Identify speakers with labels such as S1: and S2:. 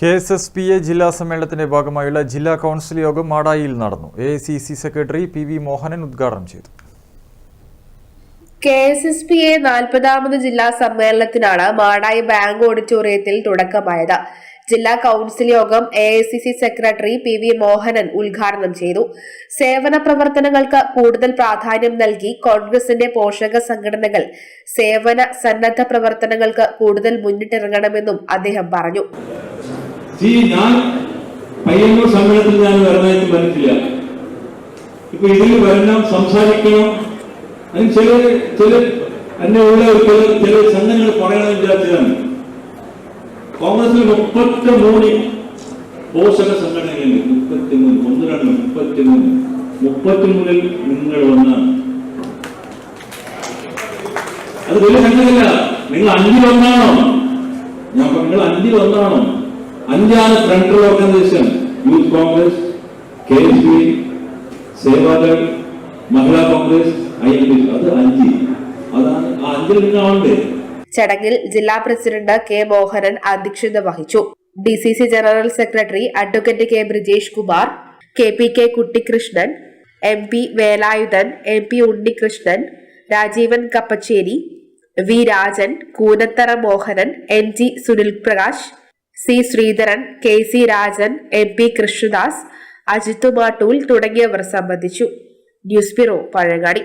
S1: K S S P A ജില്ലാ സമ്മേളനത്തിന്റെ ഭാഗമായുള്ള ജില്ലാ കൗൺസിൽ യോഗം മാടായിയിൽ നടന്നു. A C C secretary P V Mohanan ഉദ്ഘാടനം ചെയ്തു.
S2: K S S P A നാൽപ്പതാമത് ജില്ലാ സമ്മേളനത്തിനാണ് മാടായി ബാങ്ക് ഓഡിറ്റോറിയത്തിൽ തുടക്കമായത്. ജില്ലാ കൗൺസിൽ യോഗം A I C C secretary P V Mohanan ഉദ്ഘാടനം ചെയ്തു. സേവന പ്രവർത്തനങ്ങൾക്ക് കൂടുതൽ പ്രാധാന്യം നൽകി കോൺഗ്രസിന്റെ പോഷക സംഘടനകൾ സേവന സന്നദ്ധ പ്രവർത്തനങ്ങൾക്ക് കൂടുതൽ മുന്നിട്ടിറങ്ങണമെന്നും അദ്ദേഹം പറഞ്ഞു.
S3: സി ഞാൻ പയ്യന്നൂർ സമ്മേളനത്തിൽ ഞാൻ വരുന്നതായിട്ട് പറഞ്ഞിട്ടില്ല ഇപ്പൊ ഇതിൽ വരണം സംസാരിക്കണം. അതിന് ചില ചില എന്നെ ഉള്ള ചില ചില സംഘങ്ങൾ പറയണമെന്ന് വിചാരിച്ചതാണ്. കോൺഗ്രസിൽ മുപ്പത്തി മൂന്ന് പോഷക സംഘടനകളുണ്ട്. മുപ്പത്തി മൂന്ന് ഒന്ന് രണ്ട് മുപ്പത്തി മൂന്ന് മുപ്പത്തി മൂന്നിൽ നിങ്ങൾ ഒന്നാണ് അത് വലിയ സംഘടനയല്ല. നിങ്ങൾ അഞ്ചിൽ ഒന്നാണോ? ഞാൻ നിങ്ങൾ അഞ്ചിൽ ഒന്നാണോ front organisation youth Congress K S P Seva Dal Mahila Congress I N P അത് അഞ്ച്. അതാണ് ആ അഞ്ചിൽ നിന്നാണ്
S2: ചടങ്ങിൽ ജില്ലാ പ്രസിഡന്റ് കെ മോഹനൻ അധ്യക്ഷത വഹിച്ചു. D C C general secretary advocate K Brijesh Kumar K P K Kuttikrishnan M P Velayudhan M P Unnikrishnan Rajeevan Kappacheri V Rajan Koonathara Mohanan N G Sunil Prakash C Sreedharan K C Rajan M P Krishnadas Ajith Mattool തുടങ്ങിയവർ സംബന്ധിച്ചു. News bureau Pazhayangadi.